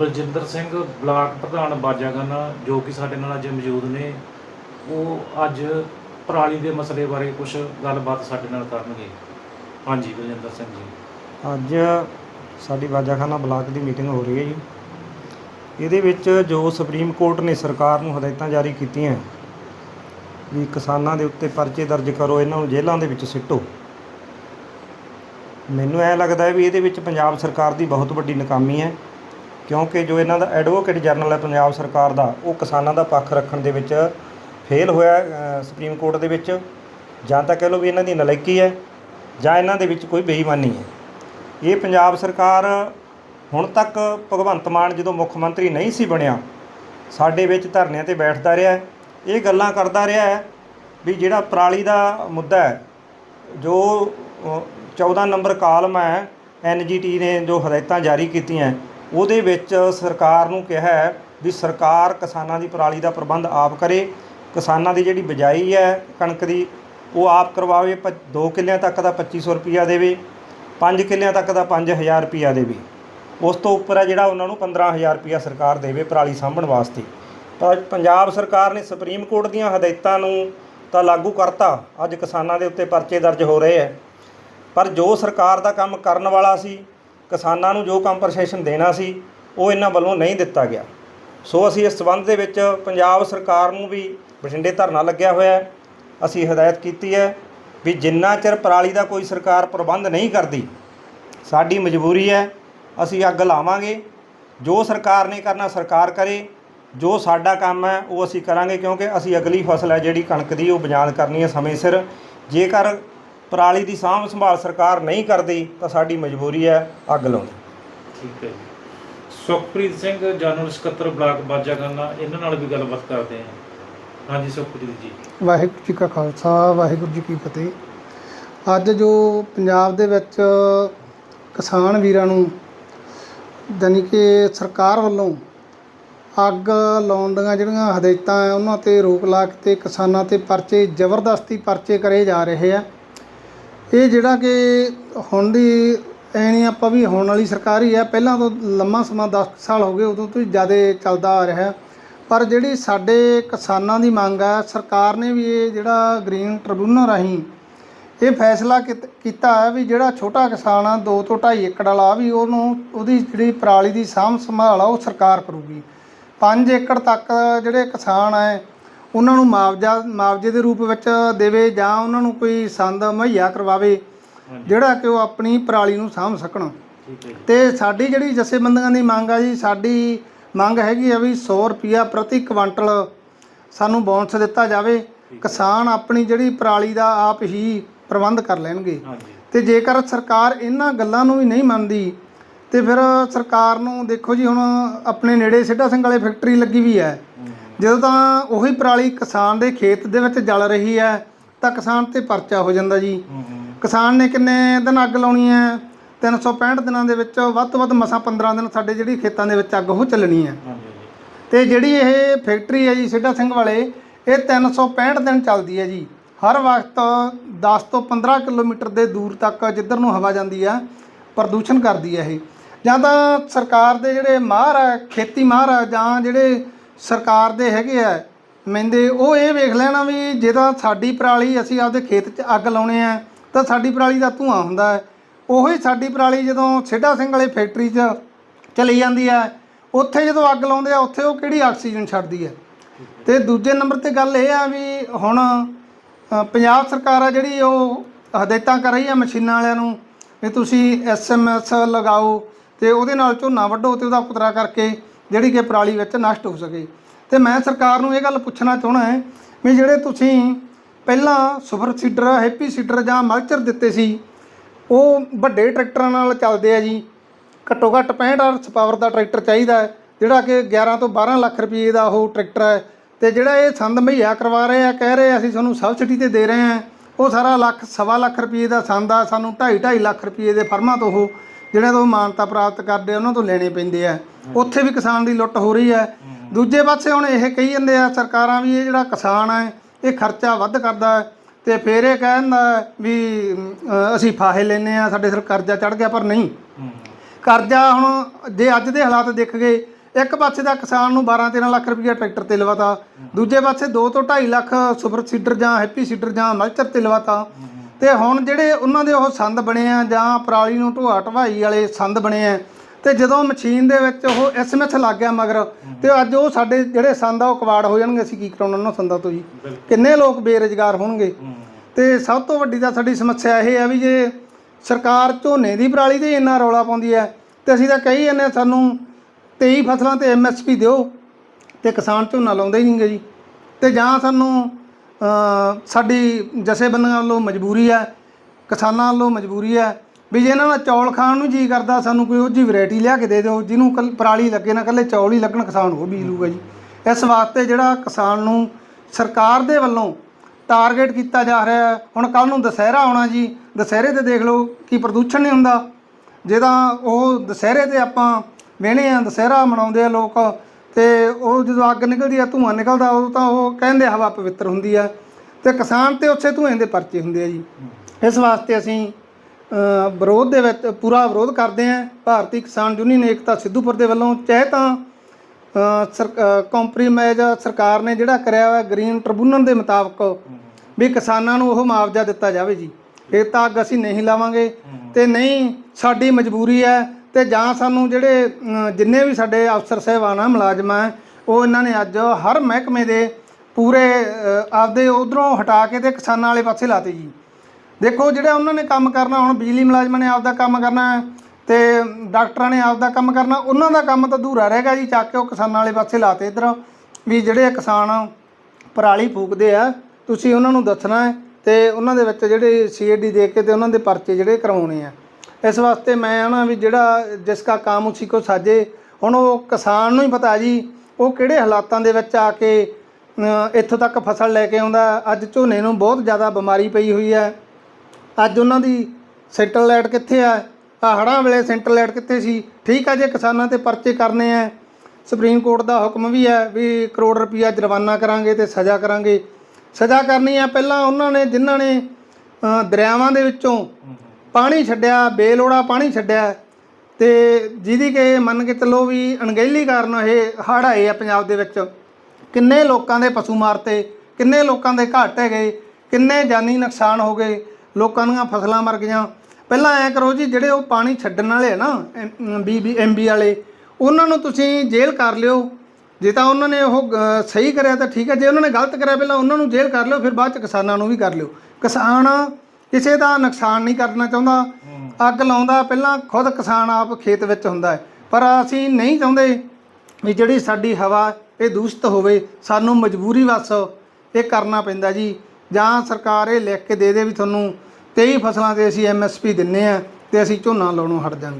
Baljinder Singh block ਪ੍ਰਧਾਨ ਬਾਜਾਗਾਨਾ ਜੋ ਕਿ ਸਾਡੇ ਨਾਲ ਅੱਜ ਮੌਜੂਦ ਨੇ, ਉਹ ਅੱਜ ਪਰਾਲੀ ਦੇ ਮਸਲੇ ਬਾਰੇ ਕੁਝ ਗੱਲਬਾਤ ਸਾਡੇ ਨਾਲ ਕਰਨਗੇ। ਹਾਂਜੀ, ਬਲਜਿੰਦਰ ਸਿੰਘ ਜੀ। ਅੱਜ ਸਾਡੀ ਬਾਜਾਖਾਨਾ ਬਲਾਕ ਦੀ ਮੀਟਿੰਗ ਹੋ ਰਹੀ ਹੈ ਜੀ। ਇਹਦੇ ਵਿੱਚ ਜੋ ਸੁਪਰੀਮ ਕੋਰਟ ਨੇ ਸਰਕਾਰ ਨੂੰ ਹਦਾਇਤਾਂ ਜਾਰੀ ਕੀਤੀਆਂ ਵੀ ਕਿਸਾਨਾਂ ਦੇ ਉੱਤੇ ਪਰਚੇ ਦਰਜ ਕਰੋ, ਇਹਨਾਂ ਨੂੰ ਜੇਲ੍ਹਾਂ ਦੇ ਵਿੱਚ ਸਿੱਟੋ। ਮੈਨੂੰ ਐ ਲੱਗਦਾ ਹੈ ਵੀ ਇਹਦੇ ਵਿੱਚ ਪੰਜਾਬ ਸਰਕਾਰ ਦੀ ਬਹੁਤ ਵੱਡੀ ਨਾਕਾਮੀ ਹੈ। ਕਿਉਂਕਿ ਜੋ ਇਹਨਾਂ ਦਾ ਐਡਵੋਕੇਟ ਜਨਰਲ ਹੈ ਪੰਜਾਬ ਸਰਕਾਰ ਦਾ ਉਹ ਕਿਸਾਨਾਂ ਦਾ ਪੱਖ ਰੱਖਣ ਦੇ ਵਿੱਚ ਫੇਲ ਹੋਇਆ ਸੁਪਰੀਮ ਕੋਰਟ ਦੇ ਵਿੱਚ। ਜਾਂ ਤਾਂ ਕਹਿ ਲਓ ਵੀ ਇਹਨਾਂ ਦੀ ਨਲਾਇਕੀ ਹੈ ਜਾਂ ਇਹਨਾਂ ਦੇ ਵਿੱਚ ਕੋਈ ਬੇਈਮਾਨੀ ਹੈ। ਇਹ ਪੰਜਾਬ ਸਰਕਾਰ ਹੁਣ ਤੱਕ ਭਗਵੰਤ ਮਾਨ ਜਦੋਂ ਮੁੱਖ ਮੰਤਰੀ ਨਹੀਂ ਸੀ ਬਣਿਆ ਸਾਡੇ ਵਿੱਚ ਧਰਨਿਆਂ ਤੇ ਬੈਠਦਾ ਰਿਹਾ ਇਹ ਗੱਲਾਂ ਕਰਦਾ ਰਿਹਾ ਹੈ ਵੀ ਜਿਹੜਾ ਪਰਾਲੀ ਦਾ ਮੁੱਦਾ ਹੈ ਜੋ ਅ, 14 ਨੰਬਰ ਕਾਲਮ ਹੈ ਐਨਜੀਟੀ ਨੇ ਜੋ ਹਦਾਇਤਾਂ ਜਾਰੀ ਕੀਤੀਆਂ ਉਹਦੇ ਵਿੱਚ ਸਰਕਾਰ ਨੂੰ ਕਿਹਾ ਹੈ ਵੀ ਸਰਕਾਰ ਕਿਸਾਨਾਂ ਦੀ ਪਰਾਲੀ ਦਾ ਪ੍ਰਬੰਧ ਆਪ ਕਰੇ। ਕਿਸਾਨਾਂ ਦੀ ਜਿਹੜੀ ਬਿਜਾਈ ਹੈ ਕਣਕ ਦੀ, ਉਹ ਆਪ ਕਰਵਾਵੇ 2 ਕਿੱਲਿਆਂ ਤੱਕ ਦਾ 2500 ਰੁਪਿਆ ਦੇਵੇ 5 ਕਿੱਲਿਆਂ ਤੱਕ ਦਾ 5000 ਰੁਪਿਆ ਦੇਵੇ। ਉਸ ਤੋਂ ਉੱਪਰ ਹੈ ਜਿਹੜਾ ਉਹਨਾਂ ਨੂੰ 15000 ਰੁਪਿਆ ਸਰਕਾਰ ਦੇਵੇ ਪਰਾਲੀ ਸਾਂਭਣ ਵਾਸਤੇ। ਤਾਂ ਪੰਜਾਬ ਸਰਕਾਰ ਨੇ ਸੁਪਰੀਮ ਕੋਰਟ ਦੀਆਂ ਹਦਾਇਤਾਂ ਨੂੰ ਤਾਂ ਲਾਗੂ ਕਰਤਾ। ਅੱਜ ਕਿਸਾਨਾਂ ਦੇ ਉੱਤੇ ਪਰਚੇ ਦਰਜ ਹੋ ਰਹੇ ਹੈ। ਪਰ ਜੋ ਸਰਕਾਰ ਦਾ ਕੰਮ ਕਰਨ ਵਾਲਾ ਸੀ ਕਿਸਾਨਾਂ ਨੂੰ ਜੋ ਕੰਪਨਸੇਸ਼ਨ ਦੇਣਾ ਸੀ, ਉਹ ਇਹਨਾਂ ਵੱਲੋਂ ਨਹੀਂ ਦਿੱਤਾ ਗਿਆ। ਸੋ ਅਸੀਂ ਇਸ ਸਬੰਧ ਦੇ ਵਿੱਚ ਪੰਜਾਬ ਸਰਕਾਰ ਨੂੰ ਵੀ ਬਠਿੰਡੇ ਧਰਨਾ ਲੱਗਿਆ ਹੋਇਆ ਹੈ। ਅਸੀਂ ਹਦਾਇਤ ਕੀਤੀ ਹੈ ਵੀ ਜਿੰਨਾ ਚਿਰ ਪਰਾਲੀ ਦਾ ਕੋਈ ਸਰਕਾਰ ਪ੍ਰਬੰਧ ਨਹੀਂ ਕਰਦੀ, ਸਾਡੀ ਮਜਬੂਰੀ ਹੈ, ਅਸੀਂ ਅੱਗ ਲਾਵਾਂਗੇ। ਜੋ ਸਰਕਾਰ ਨੇ ਕਰਨਾ, ਸਰਕਾਰ ਕਰੇ। ਜੋ ਸਾਡਾ ਕੰਮ ਹੈ, ਉਹ ਅਸੀਂ ਕਰਾਂਗੇ ਕਿਉਂਕਿ ਅਸੀਂ ਅਗਲੀ ਫਸਲ ਹੈ ਜਿਹੜੀ ਕਣਕ ਦੀ, ਉਹ ਬਿਆਨ ਕਰਨੀ ਹੈ ਸਮੇਂ ਸਿਰ। ਜੇਕਰ ਪਰਾਲੀ ਦੀ ਸਾਂਭ ਸੰਭਾਲ ਸਰਕਾਰ ਨਹੀਂ ਕਰਦੀ ਤਾਂ ਸਾਡੀ ਮਜਬੂਰੀ ਹੈ ਅੱਗ ਲਾਉਣੀ। ਠੀਕ ਹੈ ਜੀ। ਸੁਖਪ੍ਰੀਤ ਸਿੰਘ ਜਨਰਲ ਸਕੱਤਰ ਬਲਾਕ ਬਾਜਾਗਾਨਾ ਇਹਨਾਂ ਨਾਲ ਵੀ ਗੱਲਬਾਤ ਕਰਦੇ ਹਾਂ। ਹਾਂਜੀ ਸੁਖਪ੍ਰੀਤ ਜੀ। ਵਾਹਿਗੁਰੂ ਜੀ ਕਾ ਖਾਲਸਾ ਵਾਹਿਗੁਰੂ ਜੀ ਕੀ ਫਤਿਹ। ਅੱਜ ਜੋ ਪੰਜਾਬ ਦੇ ਵਿੱਚ ਕਿਸਾਨ ਵੀਰਾਂ ਨੂੰ ਜਾਣੀ ਕਿ ਸਰਕਾਰ ਵੱਲੋਂ ਅੱਗ ਲਾਉਣ ਦੀਆਂ ਜਿਹੜੀਆਂ ਹਦਾਇਤਾਂ ਹੈ ਉਹਨਾਂ ਤੇ ਰੋਕ ਲਾ ਕੇ ਤੇ ਕਿਸਾਨਾਂ ਤੇ ਪਰਚੇ ਜ਼ਬਰਦਸਤੀ ਪਰਚੇ ਕਰੇ ਜਾ ਰਹੇ ਆ। ਇਹ ਜਿਹੜਾ ਕਿ ਹੁਣ ਦੀ ਐ ਨਹੀਂ ਆਪਾਂ ਵੀ ਹੋਣ ਵਾਲੀ ਸਰਕਾਰ ਹੀ ਹੈ, ਪਹਿਲਾਂ ਤੋਂ ਲੰਮਾ ਸਮਾਂ 10 ਸਾਲ ਹੋ ਗਏ, ਉਦੋਂ ਤੋਂ ਜ਼ਿਆਦਾ ਚੱਲਦਾ ਆ ਰਿਹਾ। ਪਰ ਜਿਹੜੀ ਸਾਡੇ ਕਿਸਾਨਾਂ ਦੀ ਮੰਗ ਹੈ ਸਰਕਾਰ ਨੇ ਵੀ ਇਹ ਜਿਹੜਾ ਗ੍ਰੀਨ ਟ੍ਰਿਬਿਊਨਲ ਰਾਹੀਂ ਇਹ ਫੈਸਲਾ ਕੀਤ- ਕੀਤਾ ਹੈ ਵੀ ਜਿਹੜਾ ਛੋਟਾ ਕਿਸਾਨ ਆ 2 ਤੋਂ 2.5 ਏਕੜ ਵਾਲਾ, ਵੀ ਉਹਨੂੰ ਉਹਦੀ ਜਿਹੜੀ ਪਰਾਲੀ ਦੀ ਸਾਂਭ ਸੰਭਾਲ ਆ, ਉਹ ਸਰਕਾਰ ਕਰੂਗੀ। 5 ਏਕੜ ਤੱਕ ਜਿਹੜੇ ਕਿਸਾਨ ਹੈ ਉਹਨਾਂ ਨੂੰ ਮੁਆਵਜ਼ਾ ਮੁਆਵਜ਼ੇ ਦੇ ਰੂਪ ਵਿੱਚ ਦੇਵੇ ਜਾਂ ਉਹਨਾਂ ਨੂੰ ਕੋਈ ਸੰਦ ਮੁਹੱਈਆ ਕਰਵਾਵੇ ਜਿਹੜਾ ਕਿ ਉਹ ਆਪਣੀ ਪਰਾਲੀ ਨੂੰ ਸਾਂਭ ਸਕਣ। ਤੇ ਸਾਡੀ ਜਿਹੜੀ ਜਥੇਬੰਦੀਆਂ ਦੀ ਮੰਗ ਆ ਜੀ ਸਾਡੀ ਮੰਗ ਹੈਗੀ ਆ ਵੀ 100 ਰੁਪਿਆ ਪ੍ਰਤੀ ਕੁਇੰਟਲ ਸਾਨੂੰ ਬੋਨਸ ਦਿੱਤਾ ਜਾਵੇ। ਕਿਸਾਨ ਆਪਣੀ ਜਿਹੜੀ ਪਰਾਲੀ ਦਾ ਆਪ ਹੀ ਪ੍ਰਬੰਧ ਕਰ ਲੈਣਗੇ। ਤੇ ਜੇਕਰ ਸਰਕਾਰ ਇਹਨਾਂ ਗੱਲਾਂ ਨੂੰ ਵੀ ਨਹੀਂ ਮੰਨਦੀ ਤੇ ਫਿਰ ਸਰਕਾਰ ਨੂੰ ਦੇਖੋ ਜੀ ਹੁਣ ਆਪਣੇ ਨੇੜੇ ਸਿੱਧਾ ਸਿੰਘ ਵਾਲੇ ਫੈਕਟਰੀ ਲੱਗੀ ਵੀ ਹੂੰ, ਜਦੋਂ ਤਾਂ ਉਹੀ ਪਰਾਲੀ ਕਿਸਾਨ ਦੇ ਖੇਤ ਦੇ ਵਿੱਚ ਜਲ ਰਹੀ ਹੈ ਤਾਂ ਕਿਸਾਨ ਤੇ ਪਰਚਾ ਹੋ ਜਾਂਦਾ ਜੀ। ਕਿਸਾਨ ਨੇ ਕਿੰਨੇ ਦਿਨ ਅੱਗ ਲਾਉਣੀ ਹੈ? 365 ਦਿਨਾਂ ਦੇ ਵਿੱਚ ਵੱਧ ਤੋਂ ਵੱਧ ਮਸਾਂ 15 ਦਿਨ ਸਾਡੇ ਜਿਹੜੀ ਖੇਤਾਂ ਦੇ ਵਿੱਚ ਅੱਗ ਉਹ ਚੱਲਣੀ ਹੈ। ਤੇ ਜਿਹੜੀ ਇਹ ਫੈਕਟਰੀ ਹੈ ਜੀ ਸਿੱਧਾ ਸਿੰਘ ਵਾਲੇ ਇਹ 365 ਦਿਨ ਚੱਲਦੀ ਹੈ ਜੀ। ਹਰ ਵਕਤ 10 ਤੋਂ 15 ਕਿਲੋਮੀਟਰ ਦੇ ਦੂਰ ਤੱਕ ਜਿੱਧਰ ਨੂੰ ਹਵਾ ਜਾਂਦੀ ਆ ਪ੍ਰਦੂਸ਼ਣ ਕਰਦੀ ਹੈ ਇਹ। ਜਾਂ ਤਾਂ ਸਰਕਾਰ ਦੇ ਜਿਹੜੇ ਮਾਹਰ ਖੇਤੀ ਮਾਹਰ ਜਾਂ ਜਿਹੜੇ ਸਰਕਾਰ ਦੇ ਹੈਗੇ ਆ। ਮੈਂਦੇ ਉਹ ਇਹ ਵੇਖ ਲੈਣਾ ਵੀ ਜੇ ਤਾਂ ਸਾਡੀ ਪਰਾਲੀ ਅਸੀਂ ਆਪਦੇ ਖੇਤ 'ਚ ਅੱਗ ਲਾਉਣੇ ਆ, ਤਾਂ ਸਾਡੀ ਪਰਾਲੀ ਦਾ ਧੂਆਂ ਹੁੰਦਾ ਹੈ। ਉਹੀ ਸਾਡੀ ਪਰਾਲੀ ਜਦੋਂ ਸਿੱਧਾ ਸਿੰਘ ਵਾਲੇ ਫੈਕਟਰੀ 'ਚ ਚਲੀ ਜਾਂਦੀ ਹੈ, ਉੱਥੇ ਜਦੋਂ ਅੱਗ ਲਾਉਂਦੇ ਆ, ਉੱਥੇ ਉਹ ਕਿਹੜੀ ਆਕਸੀਜਨ ਛੱਡਦੀ ਹੈ? ਤੇ ਦੂਜੇ ਨੰਬਰ ਤੇ ਗੱਲ ਇਹ ਆ ਵੀ ਹੁਣ ਪੰਜਾਬ ਸਰਕਾਰ ਆ ਜਿਹੜੀ ਉਹ ਹਦਾਇਤਾਂ ਕਰ ਰਹੀ ਆ ਮਸ਼ੀਨਾਂ ਵਾਲਿਆਂ ਨੂੰ ਵੀ ਤੁਸੀਂ ਐਸਐਮਐਸ ਲਗਾਓ ਤੇ ਉਹਦੇ ਨਾਲ ਝੋਨਾ ਵੱਢੋ ਤੇ ਉਹਦਾ ਪੁਤਰਾ ਕਰਕੇ ਜਿਹੜੀ ਕਿ ਪਰਾਲੀ ਵਿੱਚ ਨਸ਼ਟ ਹੋ ਸਕੇ। ਤੇ ਮੈਂ ਸਰਕਾਰ ਨੂੰ ਇਹ ਗੱਲ ਪੁੱਛਣਾ ਚਾਹਣਾ ਹੈ ਵੀ ਜਿਹੜੇ ਤੁਸੀਂ ਪਹਿਲਾਂ ਸੁਪਰ ਸੀਡਰ, ਹੈਪੀ ਸੀਡਰ ਜਾਂ ਮਲਚਰ ਦਿੱਤੇ ਸੀ, ਉਹ ਵੱਡੇ ਟਰੈਕਟਰਾਂ ਨਾਲ ਚੱਲਦੇ ਆ ਜੀ। ਘੱਟੋ ਘੱਟ 65 ਹਾਰਸ ਪਾਵਰ ਦਾ ਟਰੈਕਟਰ ਚਾਹੀਦਾ ਹੈ, ਜਿਹੜਾ ਕਿ 11 ਤੋਂ 12 ਲੱਖ ਰੁਪਏ ਦਾ ਉਹ ਟਰੈਕਟਰ ਹੈ। ਤੇ ਜਿਹੜਾ ਇਹ ਸੰਦ ਮੁਹੱਈਆ ਕਰਵਾ ਰਹੇ ਆ, ਕਹਿ ਰਹੇ ਅਸੀਂ ਤੁਹਾਨੂੰ ਸਬਸਿਡੀ ਤੇ ਦੇ ਰਹੇ ਹਾਂ, ਉਹ ਸਾਰਾ ਲੱਖ, ਸਵਾ ਲੱਖ ਰੁਪਏ ਦਾ ਸੰਦ ਆ, ਸਾਨੂੰ 2.5 2.5 ਲੱਖ ਰੁਪਏ ਦੇ ਫਰਮਾਂ ਤੋਂ ਉਹ ਜਿਹੜੇ ਤੋਂ ਮਾਨਤਾ ਪ੍ਰਾਪਤ ਕਰਦੇ ਆ ਉਹਨਾਂ ਤੋਂ ਲੈਣੇ ਪੈਂਦੇ ਆ। ਉੱਥੇ ਵੀ ਕਿਸਾਨ ਦੀ ਲੁੱਟ ਹੋ ਰਹੀ ਹੈ ਦੂਜੇ ਪਾਸੇ ਹੁਣ ਇਹ ਕਹੀ ਜਾਂਦੇ ਆ ਸਰਕਾਰਾਂ ਵੀ ਇਹ ਜਿਹੜਾ ਕਿਸਾਨ ਹੈ ਇਹ ਖਰਚਾ ਵੱਧ ਕਰਦਾ ਹੈ ਤੇ ਫਿਰ ਇਹ ਕਹਿੰਦਾ ਵੀ ਅਮ, ਅ, ਅਸੀਂ ਫਾਹੇ ਲੈਨੇ ਆ ਸਾਡੇ ਸਿਰ ਕਰਜ਼ਾ ਚੜ ਗਿਆ ਪਰ ਨਹੀਂ। ਕਰਜ਼ਾ ਹੁਣ ਜੇ ਅੱਜ ਦੇ ਹਾਲਾਤ ਦੇਖ ਗਏ ਇੱਕ ਪਾਸੇ ਦਾ ਕਿਸਾਨ ਨੂੰ 12 13 ਲੱਖ ਰੁਪਈਆ ਟਰੈਕਟਰ ਤੇ ਲਵਾਤਾ ਦੂਜੇ ਪਾਸੇ 2 ਤੋਂ 2.5 ਲੱਖ ਸੁਪਰ ਸੀਡਰ ਜਾਂ ਹੈਪੀ ਸੀਡਰ ਜਾਂ ਮਲਚਰ ਤੇ ਲਵਾਤਾ। ਤੇ ਹੁਣ ਜਿਹੜੇ ਉਹਨਾਂ ਦੇ ਉਹ ਸੰਦ ਬਣੇ ਆ ਜਾਂ ਪਰਾਲੀ ਨੂੰ ਢੋਆ ਢਵਾਈ ਵਾਲੇ ਸੰਦ ਬਣੇ ਆ ਤੇ ਜਦੋਂ ਮਸ਼ੀਨ ਦੇ ਵਿੱਚ ਉਹ ਐਸਐਮਐਸ ਲੱਗ ਗਿਆ ਮਗਰ ਤੇ ਅੱਜ ਉਹ ਸਾਡੇ ਜਿਹੜੇ ਸੰਦ ਆ ਉਹ ਕਵਾੜ ਹੋ ਜਾਣਗੇ ਅਸੀਂ ਕੀ ਕਰਾਉਣਾ ਉਹਨਾਂ ਸੰਦਾਂ ਤੋਂ ਜੀ? ਕਿੰਨੇ ਲੋਕ ਬੇਰੁਜ਼ਗਾਰ ਹੋਣਗੇ? ਤੇ ਸਭ ਤੋਂ ਵੱਡੀ ਤਾਂ ਸਾਡੀ ਸਮੱਸਿਆ ਇਹ ਹੈ ਵੀ ਜੇ ਸਰਕਾਰ ਝੋਨੇ ਦੀ ਪਰਾਲੀ ਤੇ ਇੰਨਾ ਰੌਲਾ ਪਾਉਂਦੀ ਹੈ ਤੇ ਅਸੀਂ ਤਾਂ ਕਹੀ ਜਾਂਦੇ ਸਾਨੂੰ 23 ਫਸਲਾਂ ਤੇ ਐਮਐਸਪੀ ਦਿਓ ਤੇ ਕਿਸਾਨ ਝੋਨਾ ਲਾਉਂਦੇ ਹੀ ਨਹੀਂਗੇ ਜੀ। ਤੇ ਜਾਂ ਸਾਨੂੰ ਸਾਡੀ ਜਥੇਬੰਦੀਆਂ ਵੱਲੋਂ ਮਜਬੂਰੀ ਹੈ, ਕਿਸਾਨਾਂ ਵੱਲੋਂ ਮਜਬੂਰੀ ਹੈ ਵੀ ਜੇ ਇਹਨਾਂ ਦਾ ਚੌਲ ਖਾਣ ਨੂੰ ਜੀ ਕਰਦਾ, ਸਾਨੂੰ ਕੋਈ ਉਹ ਜੀ ਵੈਰਾਈਟੀ ਲਿਆ ਕੇ ਦੇ ਦਿਓ, ਜਿਹਨੂੰ ਕੱਲ ਪਰਾਲੀ ਲੱਗੇ ਨਾ ਕੱਲੇ ਚੌਲ ਹੀ ਲੱਗਣ, ਕਿਸਾਨ ਉਹ ਬੀਜ ਲੂਗਾ ਜੀ। ਇਸ ਵਾਸਤੇ ਜਿਹੜਾ ਕਿਸਾਨ ਨੂੰ ਸਰਕਾਰ ਦੇ ਵੱਲੋਂ ਟਾਰਗੇਟ ਕੀਤਾ ਜਾ ਰਿਹਾ ਹੁਣ ਕੱਲ ਨੂੰ ਦੁਸਹਿਰਾ ਆਉਣਾ ਜੀ, ਦੁਸਹਿਰੇ ਤੇ ਦੇਖ ਲਓ ਕਿ ਪ੍ਰਦੂਸ਼ਣ ਨਹੀਂ ਹੁੰਦਾ। ਜੇ ਤਾਂ ਉਹ ਦੁਸਹਿਰੇ ਤੇ ਆਪਾਂ ਵੇਹਣੇ ਆ, ਦੁਸਹਿਰਾ ਮਨਾਉਂਦੇ ਆ ਲੋਕ ਤੇ ਉਹ ਜਦੋਂ ਅੱਗ ਨਿਕਲਦੀ ਆ, ਧੂੰਆਂ ਨਿਕਲਦਾ, ਉਦੋਂ ਤਾਂ ਉਹ ਕਹਿੰਦੇ ਹਵਾ ਪਵਿੱਤਰ ਹੁੰਦੀ ਆ। ਤੇ ਕਿਸਾਨ ਤੇ ਉੱਥੇ ਧੂਏ ਦੇ ਪਰਚੇ ਹੁੰਦੇ ਆ ਜੀ। ਇਸ ਵਾਸਤੇ ਅਸੀਂ ਵਿਰੋਧ ਦੇ ਵਿੱਚ ਪੂਰਾ ਵਿਰੋਧ ਕਰਦੇ ਆਂ। ਭਾਰਤੀ ਕਿਸਾਨ ਯੂਨੀਅਨ ਏਕਤਾ ਸਿੱਧੂਪੁਰ ਦੇ ਵੱਲੋਂ ਚਾਹੇ ਤਾਂ ਕੰਪਰੋਮਾਈਜ਼ ਸਰਕਾਰ ਨੇ ਜਿਹੜਾ ਕਰਿਆ ਹੋਇਆ ਗ੍ਰੀਨ ਟ੍ਰਿਬਿਊਨਲ ਦੇ ਮੁਤਾਬਕ ਵੀ ਕਿਸਾਨਾਂ ਨੂੰ ਉਹ ਮੁਆਵਜ਼ਾ ਦਿੱਤਾ ਜਾਵੇ ਜੀ। ਇਹ ਤਾਂ ਅੱਗ ਅਸੀਂ ਨਹੀਂ ਲਾਵਾਂਗੇ। ਤੇ ਨਹੀਂ, ਸਾਡੀ ਮਜਬੂਰੀ ਹੈ ਤੇ ਜਾਂ ਸਾਨੂੰ ਜਿਹੜੇ ਜਿੰਨੇ ਵੀ ਸਾਡੇ ਅਫਸਰ ਸਾਹਿਬਾਨ ਆ, ਮੁਲਾਜ਼ਮ ਆ, ਉਹ ਇਹਨਾਂ ਨੇ ਅੱਜ ਹਰ ਮਹਿਕਮੇ ਦੇ ਪੂਰੇ ਆਪਦੇ ਉਧਰੋਂ ਹਟਾ ਕੇ ਤੇ ਕਿਸਾਨਾਂ ਵਾਲੇ ਪਾਸੇ ਲਾਤੇ ਜੀ। ਦੇਖੋ ਜਿਹੜਾ ਉਹਨਾਂ ਨੇ ਕੰਮ ਕਰਨਾ, ਹੁਣ ਬਿਜਲੀ ਮੁਲਾਜ਼ਮਾਂ ਨੇ ਆਪਦਾ ਕੰਮ ਕਰਨਾ ਹੈ ਤੇ ਡਾਕਟਰਾਂ ਨੇ ਆਪਦਾ ਕੰਮ ਕਰਨਾ, ਉਹਨਾਂ ਦਾ ਕੰਮ ਤਾਂ ਅਧੂਰਾ ਰਹਿ ਗਿਆ ਜੀ, ਚੱਕ ਕੇ ਉਹ ਕਿਸਾਨਾਂ ਵਾਲੇ ਪਾਸੇ ਲਾਤੇ ਇਧਰ। ਵੀ ਜਿਹੜੇ ਕਿਸਾਨ ਪਰਾਲੀ ਫੂਕਦੇ ਆ, ਤੁਸੀਂ ਉਹਨਾਂ ਨੂੰ ਦੱਸਣਾ ਹੈ ਤੇ ਉਹਨਾਂ ਦੇ ਵਿੱਚ ਜਿਹੜੇ ਸੀਏਡੀ ਦੇ ਕੇ ਤੇ ਉਹਨਾਂ ਦੇ ਪਰਚੇ ਜਿਹੜੇ ਕਰਵਾਉਣੇ ਆ। ਇਸ ਵਾਸਤੇ ਮੈਂ ਨਾ ਵੀ ਜਿਹੜਾ ਜਿਸ ਕਾ ਕੰਮ ਉਸੀ ਕੋ ਸਾਜੇ, ਹੁਣ ਉਹ ਕਿਸਾਨ ਨੂੰ ਹੀ ਪਤਾ ਜੀ, ਉਹ ਕਿਹੜੇ ਹਾਲਾਤਾਂ ਦੇ ਵਿੱਚ ਆ ਕੇ ਇੱਥੋਂ ਤੱਕ ਫਸਲ ਲੈ ਕੇ ਆਉਂਦਾ। ਅੱਜ ਝੋਨੇ ਨੂੰ ਬਹੁਤ ਜ਼ਿਆਦਾ ਬਿਮਾਰੀ ਪਈ ਹੋਈ ਹੈ। ਅੱਜ ਉਹਨਾਂ ਦੀ ਸੈਂਟਰਲ ਲਾਈਟ ਕਿੱਥੇ ਆ? ਆ ਹੜ੍ਹਾਂ ਵੇਲੇ ਸੈਂਟਰਲ ਲਾਈਟ ਕਿੱਥੇ ਸੀ? ਠੀਕ ਆ ਜੇ ਕਿਸਾਨਾਂ ਤੇ ਪਰਚੇ ਕਰਨੇ ਆ। ਸੁਪਰੀਮ ਕੋਰਟ ਦਾ ਹੁਕਮ ਵੀ ਹੈ ਵੀ ਕਰੋੜ ਰੁਪਈਆ ਜੁਰਮਾਨਾ ਕਰਾਂਗੇ ਤੇ ਸਜ਼ਾ ਕਰਾਂਗੇ। ਸਜ਼ਾ ਕਰਨੀ ਆ ਪਹਿਲਾਂ ਉਹਨਾਂ ਨੇ, ਜਿਨ੍ਹਾਂ ਨੇ ਦਰਿਆਵਾਂ ਦੇ ਵਿੱਚੋਂ ਪਾਣੀ ਛੱਡਿਆ ਬੇਲੋੜਾ ਪਾਣੀ ਛੱਡਿਆ ਤੇ ਜਿਹਦੀ ਕਿ ਮੰਨ ਕੇ ਚੱਲੋ ਵੀ ਅਣਗਹਿਲੀ ਕਾਰਨ ਇਹ ਹੜ੍ਹ ਆਏ ਆ ਪੰਜਾਬ ਦੇ ਵਿੱਚ। ਕਿੰਨੇ ਲੋਕਾਂ ਦੇ ਪਸ਼ੂ ਮਾਰਤੇ ਕਿੰਨੇ ਲੋਕਾਂ ਦੇ ਘਾਟ ਹੈਗੇ ਕਿੰਨੇ ਜਾਨੀ ਨੁਕਸਾਨ ਹੋ ਗਏ ਲੋਕਾਂ ਦੀਆਂ ਫਸਲਾਂ ਮਰ ਗਈਆਂ। ਪਹਿਲਾਂ ਐ ਕਰੋ ਜੀ ਜਿਹੜੇ ਉਹ ਪਾਣੀ ਛੱਡਣ ਵਾਲੇ ਆ ਨਾ ਬੀਬੀ ਐਮਬੀ ਵਾਲੇ ਉਹਨਾਂ ਨੂੰ ਤੁਸੀਂ ਜੇਲ੍ਹ ਕਰ ਲਿਓ। ਜੇ ਤਾਂ ਉਹਨਾਂ ਨੇ ਉਹ ਅ, ਸਹੀ ਕਰਿਆ ਤਾਂ ਠੀਕ ਹੈ ਜੇ ਉਹਨਾਂ ਨੇ ਗਲਤ ਕਰਿਆ ਪਹਿਲਾਂ ਉਹਨਾਂ ਨੂੰ ਜੇਲ੍ਹ ਕਰ ਲਿਓ ਫਿਰ ਬਾਅਦ ਚ ਕਿਸਾਨਾਂ ਨੂੰ ਵੀ ਕਰ ਲਿਓ। ਕਿਸਾਨ ਕਿਸੇ ਦਾ ਨੁਕਸਾਨ ਨਹੀਂ ਕਰਨਾ ਚਾਹੁੰਦਾ। ਅੱਗ ਲਾਉਂਦਾ ਪਹਿਲਾਂ ਖੁਦ ਕਿਸਾਨ ਆਪ ਖੇਤ ਵਿੱਚ ਹੁੰਦਾ ਹੈ। ਪਰ ਅਸੀਂ ਨਹੀਂ ਚਾਹੁੰਦੇ ਵੀ ਜਿਹੜੀ ਸਾਡੀ ਹਵਾ ਇਹ ਦੂਸ਼ਿਤ ਹੋਵੇ ਸਾਨੂੰ ਮਜਬੂਰੀ ਵਸ ਇਹ ਕਰਨਾ ਪੈਂਦਾ ਜੀ। ਜਾਂ ਸਰਕਾਰ ਇਹ ਲਿਖ ਕੇ ਦੇ ਦੇ ਵੀ ਤੁਹਾਨੂੰ 23 ਫਸਲਾਂ ਤੇ ਅਸੀਂ ਐਮਐਸਪੀ ਦਿੰਨੇ ਆ ਤੇ ਅਸੀਂ ਝੋਨਾ ਲਾਉਣੋਂ ਹਟ ਜਾਾਂਗੇ।